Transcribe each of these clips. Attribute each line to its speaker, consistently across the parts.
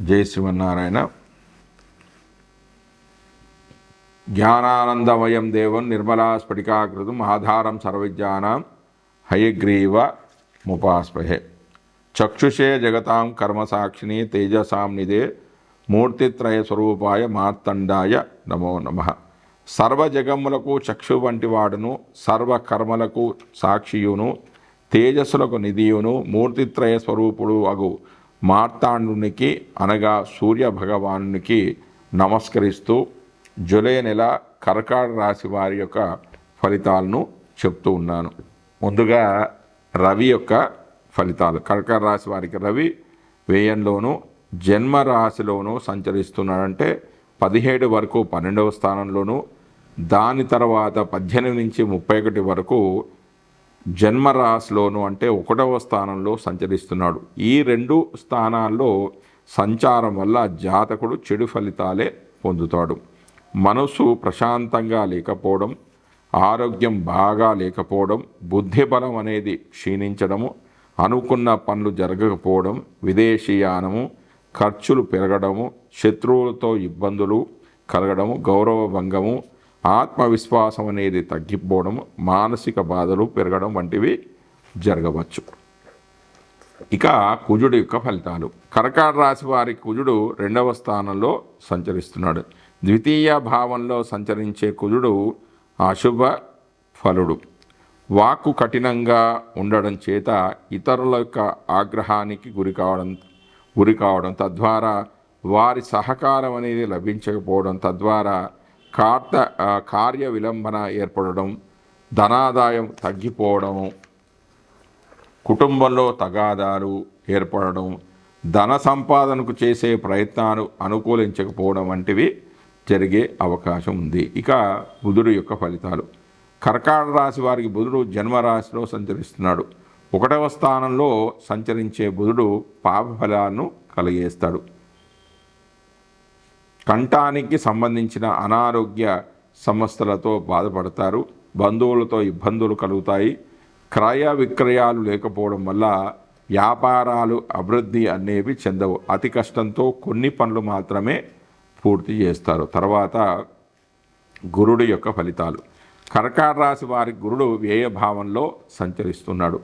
Speaker 1: జై శివనారాయణ జ్ఞానానందమయం దేవం నిర్మలా స్ఫటికాకృతం ఆధారం సర్వజ్ఞానం హయగ్రీవ ముపాస్పహే. చక్షుషే జగతాం కర్మసాక్షిణి తేజసాం నిదే మూర్తిత్రయ స్వరూపాయ మార్తండాయ నమో నమ. సర్వజగములకు చక్షు వంటి వాడును సర్వకర్మలకు సాక్షియును తేజస్సులకు నిధియును మూర్తిత్రయ స్వరూపుడు అగు. మార్తాండునికి అనగా సూర్య భగవానునికి నమస్కరిస్తూ జూలై నెల కర్కాడ రాశి వారి యొక్క ఫలితాలను చెప్తూ ఉన్నాను. ముందుగా రవి యొక్క ఫలితాలు. కర్కాడ రాశి వారికి రవి వేయంలోనూ జన్మ రాశిలోనూ సంచరిస్తున్నాడంటే పదిహేడు వరకు పన్నెండవ స్థానంలోనూ దాని తర్వాత పద్దెనిమిది నుంచి ముప్పై ఒకటి వరకు జన్మరాశిలోను అంటే ఒకటవ స్థానంలో సంచరిస్తున్నాడు. ఈ రెండు స్థానాల్లో సంచారం వల్ల జాతకుడు చెడు ఫలితాలే పొందుతాడు. మనసు ప్రశాంతంగా లేకపోవడం ఆరోగ్యం బాగా లేకపోవడం బుద్ధి బలం అనేది క్షీణించడము అనుకున్న పనులు జరగకపోవడం విదేశీయానము ఖర్చులు పెరగడము శత్రువులతో ఇబ్బందులు కలగడము గౌరవ భంగము ఆత్మవిశ్వాసం అనేది తగ్గిపోవడం మానసిక బాధలు పెరగడం వంటివి జరగవచ్చు. ఇక కుజుడు యొక్క ఫలితాలు. కర్కాట రాశి వారి కుజుడు రెండవ స్థానంలో సంచరిస్తున్నాడు. ద్వితీయ భావంలో సంచరించే కుజుడు అశుభ ఫలుడు. వాక్కు కఠినంగా ఉండడం చేత ఇతరుల యొక్క ఆగ్రహానికి గురి కావడం గురి కావడం తద్వారా వారి సహకారం అనేది లభించకపోవడం తద్వారా కార్త కార్య విలంబన ఏర్పడడం ధనాదాయం తగ్గిపోవడం కుటుంబంలో తగాదాలు ఏర్పడడం ధన సంపాదనకు చేసే ప్రయత్నాలు అనుకూలించకపోవడం వంటివి జరిగే అవకాశం ఉంది. ఇక బుధుడు యొక్క ఫలితాలు. కర్కాట రాశి వారికి బుధుడు జన్మరాశిలో సంచరిస్తున్నాడు. ఒకటవ స్థానంలో సంచరించే బుధుడు పాప ఫలాలను కలిగేస్తాడు. కంఠానికి సంబంధించిన అనారోగ్య సమస్యలతో బాధపడతారు. బంధువులతో ఇబ్బందులు కలుగుతాయి. క్రయ విక్రయాలు లేకపోవడం వల్ల వ్యాపారాలు అభివృద్ధి అనేవి చెందవు. అతి కష్టంతో కొన్ని పనులు మాత్రమే పూర్తి చేస్తారు. తర్వాత గురుడు యొక్క ఫలితాలు. కర్కాట రాశి వారి గురుడు వ్యయభావంలో సంచరిస్తున్నాడు.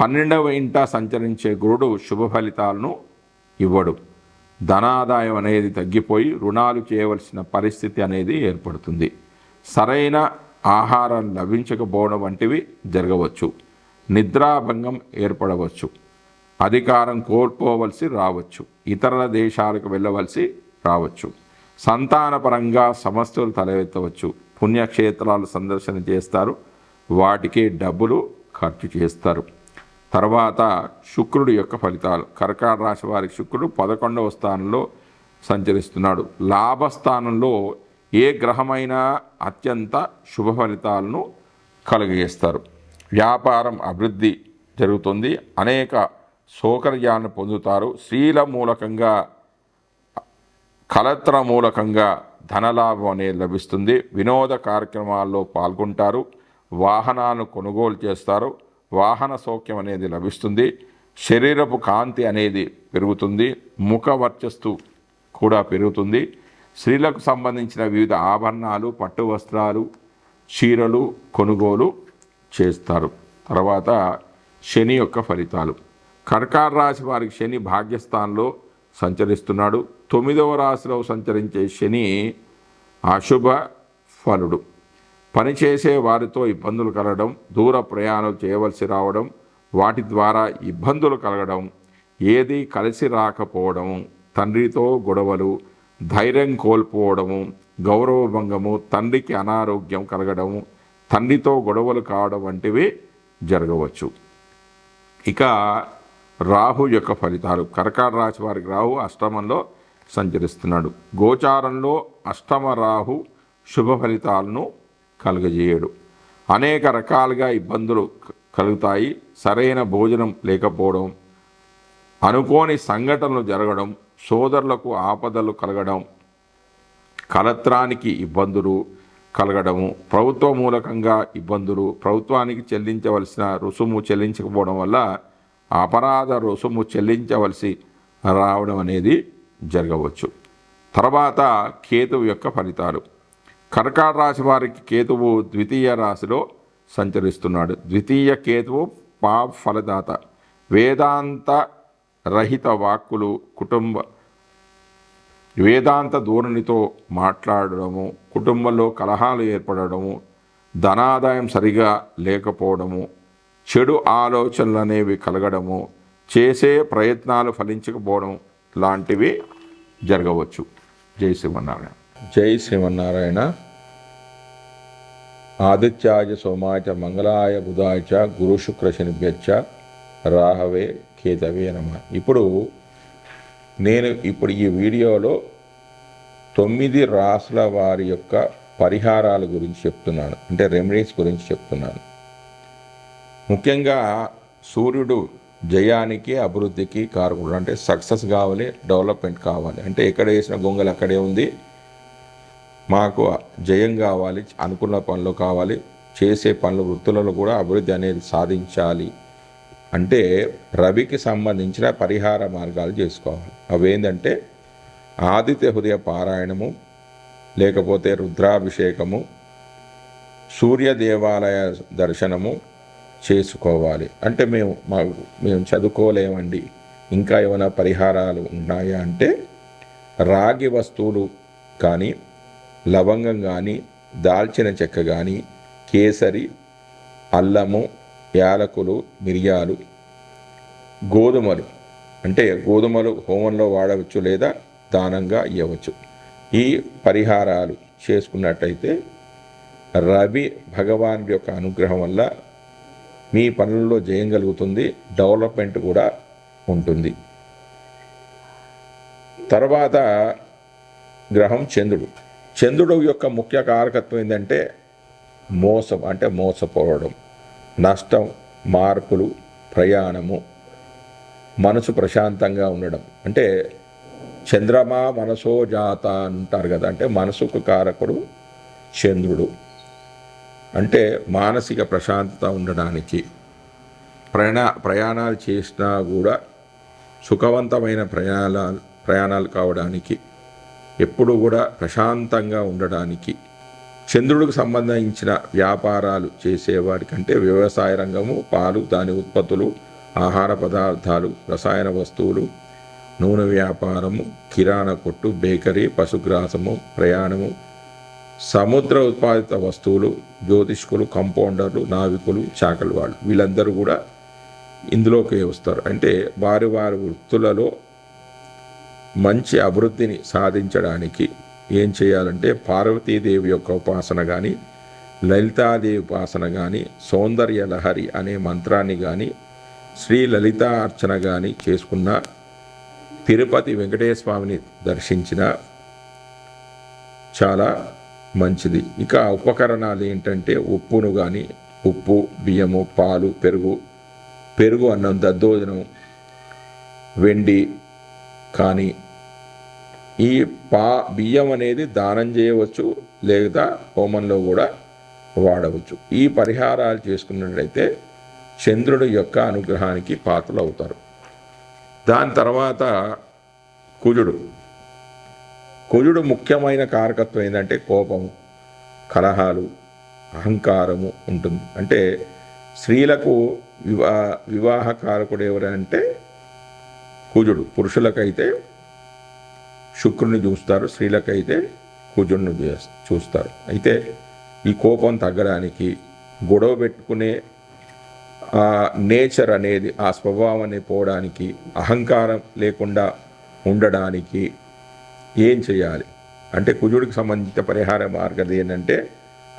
Speaker 1: పన్నెండవ ఇంట సంచరించే గురుడు శుభ ఫలితాలను ఇవ్వడు. ధనాదాయం అనేది తగ్గిపోయి రుణాలు చేయవలసిన పరిస్థితి అనేది ఏర్పడుతుంది. సరైన ఆహారం లభించకపోవడం వంటివి జరగవచ్చు. నిద్రాభంగం ఏర్పడవచ్చు. అధికారం కోల్పోవలసి రావచ్చు. ఇతర దేశాలకు వెళ్ళవలసి రావచ్చు. సంతానపరంగా సమస్యలు తలెత్తవచ్చు. పుణ్యక్షేత్రాలు సందర్శన చేస్తారు. వాటికి డబ్బులు ఖర్చు చేస్తారు. తర్వాత శుక్రుడి యొక్క ఫలితాలు. కర్కాట రాశి వారికి శుక్రుడు పదకొండవ స్థానంలో సంచరిస్తున్నాడు. లాభస్థానంలో ఏ గ్రహమైనా అత్యంత శుభ ఫలితాలను కలుగజేస్తారు. వ్యాపారం అభివృద్ధి జరుగుతుంది. అనేక సౌకర్యాలను పొందుతారు. స్త్రీల మూలకంగా కలత్ర మూలకంగా ధనలాభం అనేది లభిస్తుంది. వినోద కార్యక్రమాల్లో పాల్గొంటారు. వాహనాలను కొనుగోలు చేస్తారు. వాహన సౌఖ్యం అనేది లభిస్తుంది శరీరపు కాంతి అనేది పెరుగుతుంది ముఖ వర్చస్సు కూడా పెరుగుతుంది. స్త్రీలకు సంబంధించిన వివిధ ఆభరణాలు పట్టు వస్త్రాలు చీరలు కొనుగోలు చేస్తారు. తర్వాత శని యొక్క ఫలితాలు. కర్కార రాశి వారికి శని భాగ్యస్థానంలో సంచరిస్తున్నాడు. తొమ్మిదవ రాశిలో సంచరించే శని అశుభ ఫలుడు. పనిచేసే వారితో ఇబ్బందులు కలగడం దూర ప్రయాణం చేయవలసి రావడం వాటి ద్వారా ఇబ్బందులు కలగడం ఏది కలిసి రాకపోవడం తండ్రితో గొడవలు ధైర్యం కోల్పోవడము గౌరవభంగము తండ్రికి అనారోగ్యం కలగడము తండ్రితో గొడవలు కావడం వంటివి జరగవచ్చు. ఇక రాహు యొక్క ఫలితాలు. కర్కాట రాశి వారికి రాహు అష్టమంలో సంచరిస్తున్నాడు. గోచారంలో అష్టమ రాహు శుభ ఫలితాలను కలుగజేయడు. అనేక రకాలుగా ఇబ్బందులు కలుగుతాయి. సరైన భోజనం లేకపోవడం అనుకోని సంఘటనలు జరగడం సోదరులకు ఆపదలు కలగడం కలత్రానికి ఇబ్బందులు కలగడము ప్రభుత్వ మూలకంగా ఇబ్బందులు ప్రభుత్వానికి చెల్లించవలసిన రుసుము చెల్లించకపోవడం వల్ల అపరాధ రుసుము చెల్లించవలసి రావడం అనేది జరగవచ్చు. తర్వాత కేతువు యొక్క ఫలితాలు. కర్కాట రాశి వారికి కేతువు ద్వితీయ రాశిలో సంచరిస్తున్నాడు. ద్వితీయ కేతువు పా ఫలదాత. వేదాంత రహిత వాక్కులు కుటుంబ వేదాంత ధోరణితో మాట్లాడడము కుటుంబంలో కలహాలు ఏర్పడడము ధనాదాయం సరిగా లేకపోవడము చెడు ఆలోచనలు అనేవి కలగడము చేసే ప్రయత్నాలు ఫలించకపోవడం లాంటివి జరగవచ్చు. జై శ్రీమన్నారాయణ. జై శ్రీమన్నారాయణ. ఆదిత్యాయ సోమాయ మంగళాయ బుధాయ గురు శుక్ర శనిభ్యచ్చ రాహవే కేతవే నమ. ఇప్పుడు నేను ఇప్పుడు ఈ వీడియోలో తొమ్మిది రాసుల వారి యొక్క పరిహారాల గురించి చెప్తున్నాను. అంటే రెమెడీస్ గురించి చెప్తున్నాను. ముఖ్యంగా సూర్యుడు జయానికి అభివృద్ధికి కారకుడు. అంటే సక్సెస్ కావాలి డెవలప్మెంట్ కావాలి. అంటే ఎక్కడ వేసిన గొంగలు అక్కడే ఉంది. మాకు జయం కావాలి అనుకున్న పనులు కావాలి చేసే పనులు వృత్తులలో కూడా అభివృద్ధి అనేది సాధించాలి. అంటే రవికి సంబంధించిన పరిహార మార్గాలు చేసుకోవాలి. అవేంటంటే ఆదిత్య హృదయ పారాయణము లేకపోతే రుద్రాభిషేకము సూర్య దేవాలయ దర్శనము చేసుకోవాలి. అంటే మేము మా మేము చదువుకోలేమండి. ఇంకా ఏమైనా పరిహారాలు ఉన్నాయా అంటే రాగి వస్తువులు కానీ లవంగం కానీ దాల్చిన చెక్క కానీ కేసరి అల్లము యాలకులు మిరియాలు గోధుమలు. అంటే గోధుమలు హోమంలో వాడవచ్చు లేదా దానంగా ఇవ్వవచ్చు ఈ పరిహారాలు చేసుకున్నట్టయితే రవి భగవాన్ యొక్క అనుగ్రహం వల్ల మీ పనుల్లో జయం కలుగుతుంది డెవలప్మెంట్ కూడా ఉంటుంది. తర్వాత గ్రహం చంద్రుడు. చంద్రుడు యొక్క ముఖ్య కారకత్వం ఏంటంటే మోసం అంటే మోసపోవడం నష్టం మార్పులు ప్రయాణము మనసు ప్రశాంతంగా ఉండడం. అంటే చంద్రమా మనసో జాత అంటారు కదా అంటే మనసుకు కారకుడు చంద్రుడు. అంటే మానసిక ప్రశాంతత ఉండడానికి ప్రయాణ ప్రయాణాలు చేసినా కూడా సుఖవంతమైన ప్రయాణాలు ప్రయాణాలు కావడానికి ఎప్పుడూ కూడా ప్రశాంతంగా ఉండడానికి చంద్రుడికి సంబంధించిన వ్యాపారాలు చేసేవారికంటే వ్యవసాయ రంగము పాలు దాని ఉత్పత్తులు ఆహార పదార్థాలు రసాయన వస్తువులు నూనె వ్యాపారము కిరాణా కొట్టు బేకరీ పశుగ్రాసము ప్రయాణము సముద్ర ఉత్పాదిత వస్తువులు జ్యోతిష్కులు కంపౌండర్లు నావికులు చాకలి వాళ్ళు. వీళ్ళందరూ కూడా ఇందులోకి వస్తారు. అంటే వారి వారి వృత్తులలో మంచి అభివృద్ధిని సాధించడానికి ఏం చేయాలంటే పార్వతీదేవి యొక్క ఉపాసన కానీ లలితాదేవి ఉపాసన కానీ సౌందర్య లహరి అనే మంత్రాన్ని కానీ శ్రీ లలితా అర్చన కానీ చేసుకున్న తిరుపతి వెంకటేశ్వర స్వామిని దర్శించిన చాలా మంచిది. ఇక ఉపకరణాలు ఏంటంటే ఉప్పును కానీ ఉప్పు బియ్యము పాలు పెరుగు పెరుగు అన్నం దద్దోజనం వెండి కానీ ఈ పా బియ్యం అనేది దానం చేయవచ్చు లేదా హోమంలో కూడా వాడవచ్చు. ఈ పరిహారాలు చేసుకున్నట్లయితే చంద్రుడి యొక్క అనుగ్రహానికి పాత్రలు అవుతారు. దాని తర్వాత కుజుడు. కుజుడు ముఖ్యమైన కారకత్వం ఏంటంటే కోపము కలహాలు అహంకారము ఉంటుంది. అంటే స్త్రీలకు వివా వివాహ కారకుడు ఎవరంటే కుజుడు. పురుషులకైతే శుక్రుని చూస్తారు స్త్రీలకైతే కుజుడిని చూస్తారు. అయితే ఈ కోపం తగ్గడానికి గొడవ పెట్టుకునే ఆ నేచర్ అనేది ఆ స్వభావం అనేది పోవడానికి అహంకారం లేకుండా ఉండడానికి ఏం చేయాలి? అంటే కుజుడికి సంబంధించిన పరిహార మార్గం ఏంటంటే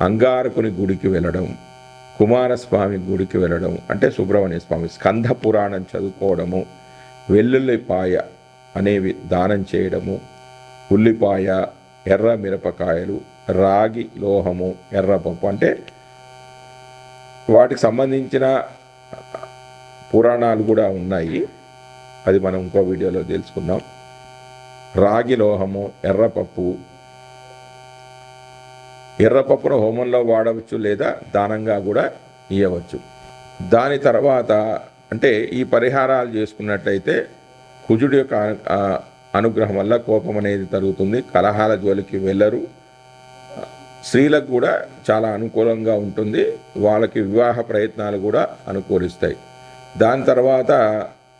Speaker 1: అంగారకుని గుడికి వెళ్ళడం కుమారస్వామి గుడికి వెళ్ళడం అంటే సుబ్రహ్మణ్య స్వామి స్కంద పురాణం చదువుకోవడము వెల్లుల్లి పాయ అనేవి దానం చేయడము ఉల్లిపాయ ఎర్ర మిరపకాయలు రాగి లోహము ఎర్రపప్పు అంటే వాటికి సంబంధించిన పురాణాలు కూడా ఉన్నాయి. అది మనం ఇంకో వీడియోలో తెలుసుకుందాం. రాగి లోహము ఎర్రపప్పు ఎర్రపప్పును హోమంలో వాడవచ్చు లేదా దానంగా కూడా ఇవ్వచ్చు దాని తర్వాత అంటే ఈ పరిహారాలు చేసుకున్నట్లయితే కుజుడి యొక్క అనుగ్రహం వల్ల కోపం అనేది తరుగుతుంది. కలహాల జోలికి వెళ్ళరు. స్త్రీలకు కూడా చాలా అనుకూలంగా ఉంటుంది. వాళ్ళకి వివాహ ప్రయత్నాలు కూడా అనుకూలిస్తాయి. దాని తర్వాత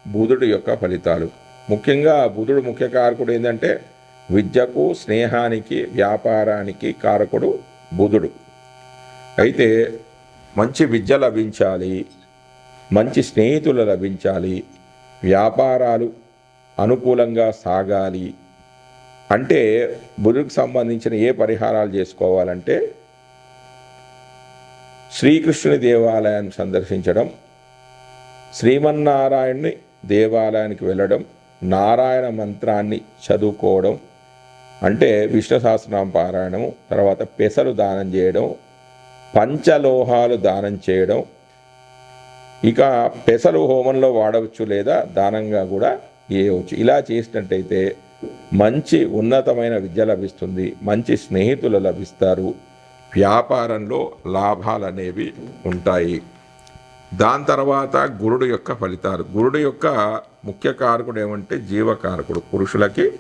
Speaker 1: బుధుడు యొక్క ఫలితాలు. ముఖ్యంగా బుధుడు ముఖ్య కారకుడు ఏంటంటే విద్యకు స్నేహానికి వ్యాపారానికి కారకుడు బుధుడు. అయితే మంచి విద్య లభించాలి మంచి స్నేహితులు లభించాలి వ్యాపారాలు అనుకూలంగా సాగాలి. అంటే బుధుడికి సంబంధించిన ఏ పరిహారాలు చేసుకోవాలంటే శ్రీకృష్ణుని దేవాలయాన్ని సందర్శించడం శ్రీమన్నారాయణుని దేవాలయానికి వెళ్ళడం నారాయణ మంత్రాన్ని చదువుకోవడం అంటే విష్ణు సహస్రనామ పారాయణము తర్వాత పెసలు దానం చేయడం పంచలోహాలు దానం చేయడం. ఇక పెసలు హోమంలో వాడవచ్చు లేదా దానంగా కూడా చేయవచ్చు ఇలా చేసినట్టయితే మంచి ఉన్నతమైన విద్య లభిస్తుంది మంచి స్నేహితులు లభిస్తారు వ్యాపారంలో లాభాలు అనేవి ఉంటాయి. దాని తర్వాత గురుడు యొక్క ఫలితాలు. గురుడు యొక్క ముఖ్య కారకుడు ఏమంటే జీవకారకుడు. పురుషులకి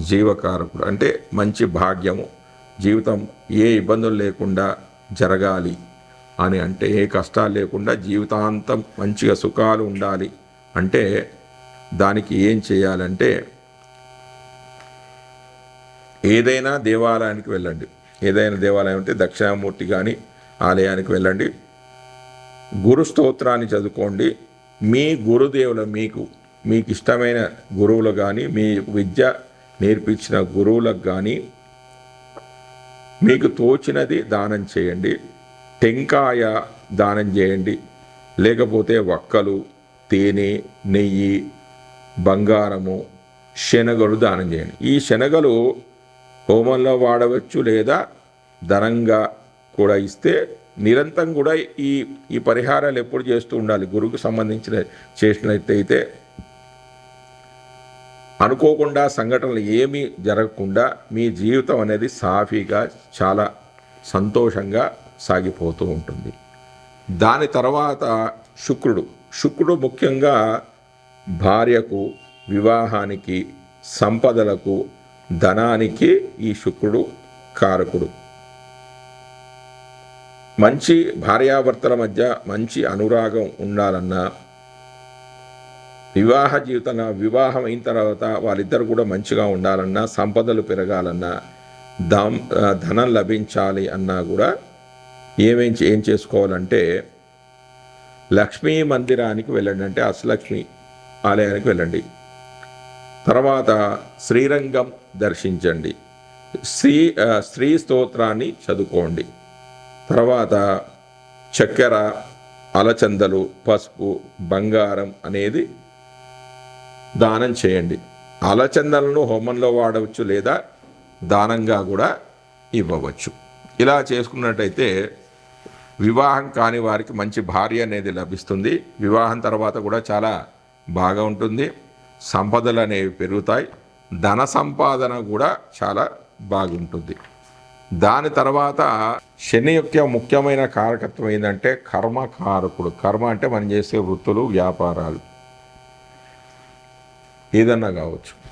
Speaker 1: జీవకారకుడు. అంటే మంచి భాగ్యము జీవితం ఏ ఇబ్బందులు లేకుండా జరగాలి అని అంటే ఏ కష్టాలు లేకుండా జీవితాంతం మంచిగా సుఖాలు ఉండాలి అంటే దానికి ఏం చేయాలంటే ఏదైనా దేవాలయానికి వెళ్ళండి. ఏదైనా దేవాలయం అంటే దక్షిణామూర్తి కానీ ఆలయానికి వెళ్ళండి. గురు స్తోత్రాన్ని చదువుకోండి. మీ గురుదేవులు మీకు మీకు ఇష్టమైన గురువులు కానీ మీ విద్య నేర్పించిన గురువులకు కానీ మీకు తోచినది దానం చేయండి. టెంకాయ దానం చేయండి. లేకపోతే వక్కలు తేనె నెయ్యి బంగారము శనగలు దానం చేయండి. ఈ శనగలు హోమంలో వాడవచ్చు లేదా ధనంగా కూడా ఇస్తే నిరంతరం కూడా ఈ ఈ పరిహారాలు ఎప్పుడు చేస్తూ ఉండాలి. గురువుకు సంబంధించిన చేసినట్టయితే అనుకోకుండా సంఘటనలు ఏమీ జరగకుండా మీ జీవితం అనేది సాఫీగా చాలా సంతోషంగా సాగిపోతూ ఉంటుంది. దాని తర్వాత శుక్రుడు. శుక్రుడు ముఖ్యంగా భార్యకు వివాహానికి సంపదలకు ధనానికి ఈ శుక్రుడు కారకుడు. మంచి భార్యాభర్తల మధ్య మంచి అనురాగం ఉండాలన్నా వివాహ జీవితం వివాహం అయిన తర్వాత వాళ్ళిద్దరు కూడా మంచిగా ఉండాలన్నా సంపదలు పెరగాలన్నా దాం ధనం లభించాలి అన్నా కూడా ఏమేం ఏం చేసుకోవాలంటే లక్ష్మీ మందిరానికి వెళ్ళండి. అంటే అసలక్ష్మి ఆలయానికి వెళ్ళండి. తర్వాత శ్రీరంగం దర్శించండి. శ్రీ స్త్రీ స్తోత్రాన్ని చదువుకోండి. తర్వాత చక్కెర అలచందలు పసుపు బంగారం అనేది దానం చేయండి. అలచందలను హోమంలో వాడవచ్చు లేదా దానంగా కూడా ఇవ్వవచ్చు. ఇలా చేసుకున్నట్టయితే వివాహం కాని వారికి మంచి భార్య అనేది లభిస్తుంది. వివాహం తర్వాత కూడా చాలా బాగా ఉంటుంది. సంపదలు అనేవి పెరుగుతాయి. ధన సంపాదన కూడా చాలా బాగుంటుంది. దాని తర్వాత శని యొక్క ముఖ్యమైన కారకత్వం ఏంటంటే కర్మకారకుడు కర్మ అంటే మనం చేసే వృత్తులు వ్యాపారాలు. ఏదన్నా కావచ్చు.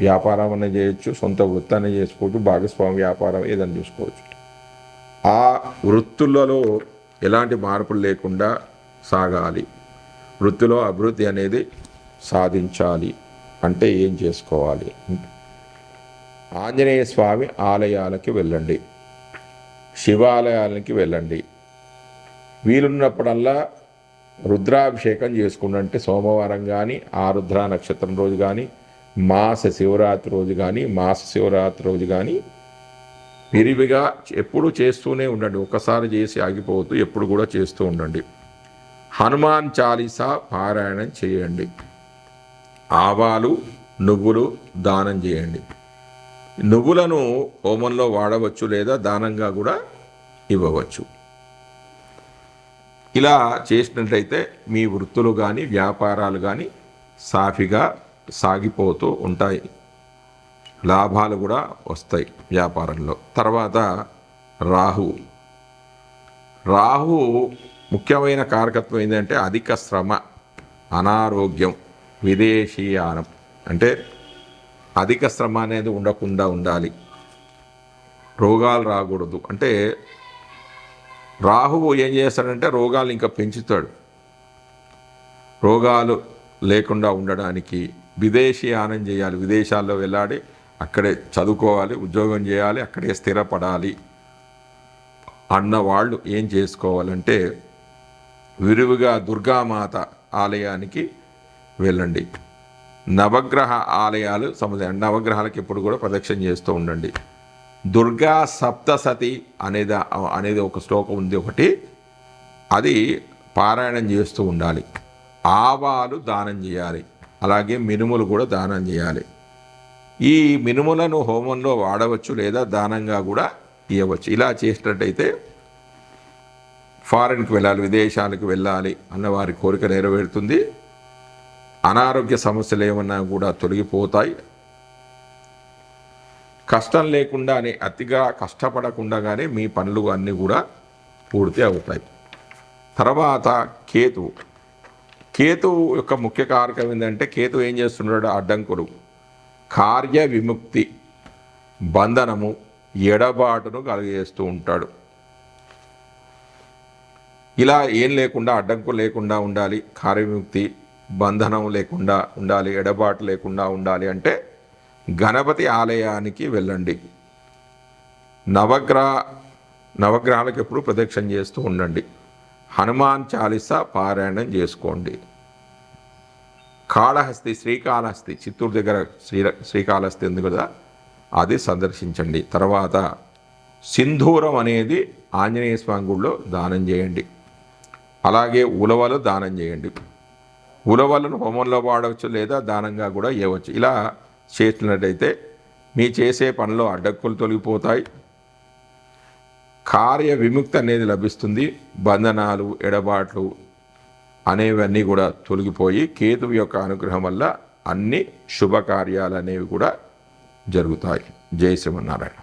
Speaker 1: వ్యాపారం అన్న చేయొచ్చు సొంత వృత్తాన్ని చేసుకోవచ్చు భాగస్వామి వ్యాపారం ఏదైనా చూసుకోవచ్చు. ఆ వృత్తులలో ఎలాంటి మార్పులు లేకుండా సాగాలి. వృత్తిలో అభివృద్ధి అనేది సాధించాలి. అంటే ఏం చేసుకోవాలి? ఆంజనేయ స్వామి ఆలయాలకి వెళ్ళండి. శివాలయాలకి వెళ్ళండి. వీలున్నప్పుడల్లా రుద్రాభిషేకం చేసుకుంటే సోమవారం కానీ ఆరుద్ర నక్షత్రం రోజు కానీ మాస శివరాత్రి రోజు కానీ మాస శివరాత్రి రోజు కానీ విరివిగా ఎప్పుడు చేస్తూనే ఉండండి. ఒకసారి చేసి ఆగిపోవద్దు ఎప్పుడు కూడా చేస్తూ ఉండండి. హనుమాన్ చాలీసా పారాయణం చేయండి. ఆవాలు నువ్వులు దానం చేయండి. నువ్వులను హోమంలో వాడవచ్చు లేదా దానంగా కూడా ఇవ్వవచ్చు. ఇలా చేసినట్లయితే మీ వృత్తులు కానీ వ్యాపారాలు కానీ సాఫీగా సాగిపోతూ ఉంటాయి. లాభాలు కూడా వస్తాయి వ్యాపారంలో. తర్వాత రాహు. రాహు ముఖ్యమైన కారకత్వం ఏంటంటే అధిక శ్రమ అనారోగ్యం విదేశీయానం. అంటే అధిక శ్రమ అనేది ఉండకుండా ఉండాలి. రోగాలు రాకూడదు. అంటే రాహువు ఏం చేస్తాడంటే రోగాలు ఇంకా పెంచుతాడు. రోగాలు లేకుండా ఉండడానికి విదేశీయానం చేయాలి. విదేశాల్లో వెళ్ళాలి అక్కడే చదువుకోవాలి ఉద్యోగం చేయాలి అక్కడే స్థిరపడాలి. అన్న వాళ్ళు ఏం చేసుకోవాలంటే విరివిగా దుర్గామాత ఆలయానికి వెళ్ళండి. నవగ్రహ ఆలయాలు సముదాయం నవగ్రహాలకు ఎప్పుడు కూడా ప్రదక్షిణ చేస్తూ ఉండండి. దుర్గా సప్తసతి అనేది అనేది ఒక శ్లోకం ఉంది ఒకటి. అది పారాయణం చేస్తూ ఉండాలి. ఆవాలు దానం చేయాలి. అలాగే మినుములు కూడా దానం చేయాలి. ఈ మినుములను హోమంలో వాడవచ్చు లేదా దానంగా కూడా ఇవ్వచ్చు ఇలా చేసినట్టయితే ఫారిన్కి వెళ్ళాలి విదేశాలకు వెళ్ళాలి అన్న వారి కోరిక నెరవేరుతుంది. అనారోగ్య సమస్యలు ఏమన్నా కూడా తొలగిపోతాయి. కష్టం లేకుండానే అతిగా కష్టపడకుండానే మీ పనులు అన్నీ కూడా పూర్తి అవుతాయి. తర్వాత కేతు కేతు యొక్క ముఖ్య కారకం ఏంటంటే కేతు ఏం చేస్తున్నాడు? అడ్డంకులు. కార్య విముక్తి బంధనము ఎడబాటును కలుగజేస్తూ ఉంటాడు. ఇలా ఏం లేకుండా అడ్డంకు లేకుండా ఉండాలి. కార్యవిముక్తి బంధనం లేకుండా ఉండాలి ఎడబాటు లేకుండా ఉండాలి అంటే గణపతి ఆలయానికి వెళ్ళండి. నవగ్రహ నవగ్రహాలకు ఎప్పుడు ప్రదక్షిణ చేస్తూ ఉండండి. హనుమాన్ చాలీసా పారాయణం చేసుకోండి. కాళహస్తి శ్రీకాళహస్తి చిత్తూరు దగ్గర శ్రీ శ్రీకాళహస్తి ఉంది కదా అది సందర్శించండి. తర్వాత సింధూరం అనేది ఆంజనేయ స్వామి గుడిలో దానం చేయండి. అలాగే ఉలవలు దానం చేయండి. ఉలవలను హోమంలో వాడవచ్చు లేదా దానంగా కూడా ఇవ్వచ్చు ఇలా చేసినట్టయితే మీ చేసే పనిలో అడ్డక్కులు తొలగిపోతాయి. కార్య విముక్తి అనేది లభిస్తుంది. బంధనాలు ఎడబాట్లు అనేవన్నీ కూడా తొలగిపోయి కేతువు యొక్క అనుగ్రహం వల్ల అన్ని శుభకార్యాలు అనేవి కూడా జరుగుతాయి. జయ శ్రీమన్నారాయణ.